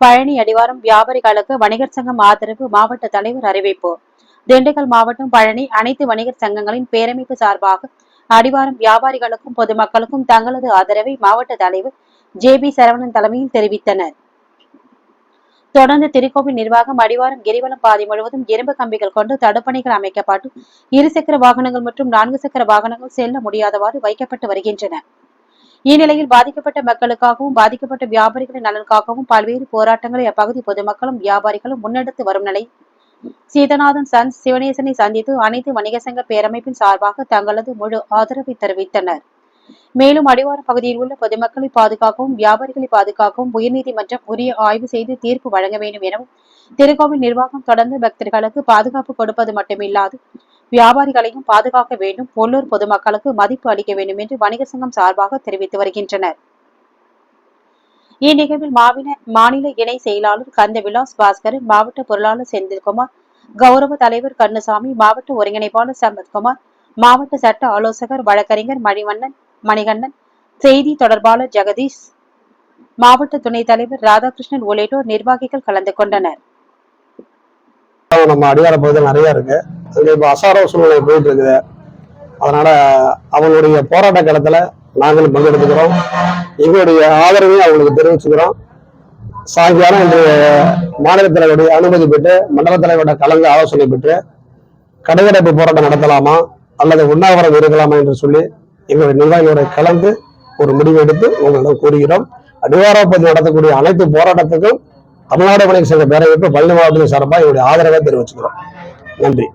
பழனி அடிவாரம் வியாபாரிகளுக்கு வணிகர் சங்கம் ஆதரவு மாவட்ட தலைவர் அறிவிப்பு. திண்டுக்கல் மாவட்டம் பழனி அனைத்து வணிகர் சங்கங்களின் பேரமைப்பு சார்பாக அடிவாரம் வியாபாரிகளுக்கும் பொதுமக்களுக்கும் தங்களது ஆதரவை மாவட்ட தலைவர் ஜே பி சரவணன் தலைமையில் தெரிவித்தனர். தொடர்ந்து திருக்கோவில் நிர்வாகம் அடிவாரம் கிரிவலம் பாதை முழுவதும் இரும்பு கம்பிகள் கொண்டு தடுப்பணைகள் அமைக்கப்பட்டு இருசக்கர வாகனங்கள் மற்றும் நான்கு சக்கர வாகனங்கள் செல்ல முடியாதவாறு வைக்கப்பட்டு வருகின்றன. இந்நிலையில் பாதிக்கப்பட்ட மக்களுக்காகவும் பாதிக்கப்பட்ட வியாபாரிகளின் நலனுக்காகவும் பல்வேறு போராட்டங்களை அப்பகுதி பொதுமக்களும் வியாபாரிகளும் முன்னெடுத்து வரும் நிலை. சீதநாதன் சன் சிவனேசனை சந்தித்து அனைத்து வணிக சங்க பேரமைப்பின் சார்பாக தங்களது முழு ஆதரவை தெரிவித்தனர். மேலும் அடிவார பகுதியில் உள்ள பொதுமக்களை பாதுகாக்கவும் வியாபாரிகளை பாதுகாக்கவும் உயர்நீதிமன்றம் உரிய ஆய்வு செய்து தீர்ப்பு வழங்க வேண்டும் எனவும் திருக்கோவில் நிர்வாகம் தொடர்ந்து பக்தர்களுக்கு பாதுகாப்பு கொடுப்பது மட்டுமில்லாது வியாபாரிகளையும் பாதுகாக்க வேண்டும். உள்ளூர் பொதுமக்களுக்கு மதிப்பு அளிக்க வேண்டும் என்று வணிக சங்கம் சார்பாக தெரிவித்து வருகின்றனர். இந்நிகழ்வில் மாநில மாநில இணை செயலாளர் கந்த விலாஸ் பாஸ்கரன் மாவட்ட பொருளாளர் செந்தில்குமார் கௌரவ தலைவர் கண்ணுசாமி மாவட்ட ஒருங்கிணைப்பாளர் சம்பத்குமார் மாவட்ட சட்ட ஆலோசகர் வழக்கறிஞர் மணிவண்ணன் மணிகண்ணன் செய்தி தொடர்பாளர் ஜெகதீஷ் மாவட்ட துணைத் தலைவர் ராதாகிருஷ்ணன் உள்ளிட்டோர் நிர்வாகிகள் கலந்து கொண்டனர். நம்ம அடிவார பகுதியில் நிறைய இருக்கு. அங்கே இப்போ அசாரோ சூழ்நிலை போயிட்டு இருக்குது. அதனால அவங்களுடைய போராட்ட களத்துல நாங்களும் பங்கெடுத்துக்கிறோம். எங்களுடைய ஆதரவையும் அவங்களுக்கு தெரிவிச்சுக்கிறோம். சாயங்காலம் இன்று மாநில தலைவருடைய அனுமதி பெற்று மண்டல தலைவரோட கலந்து ஆலோசனை பெற்று கடையடைப்பு போராட்டம் நடத்தலாமா அல்லது உண்ணாவிரதம் இருக்கலாமா என்று சொல்லி எங்களுடைய நிர்வாகிகளோட கலந்து ஒரு முடிவு எடுத்து உங்களிடம் கூறுகிறோம். அடிவாரப்பதி நடத்தக்கூடிய அனைத்து போராட்டத்துக்கும் தமிழ்நாடு வணிக சங்க பேரவைப்பு பள்ளி மாவட்டத்தின் சார்பாக எங்களுடைய ஆதரவை தெரிவிச்சுக்கிறோம். நன்றி.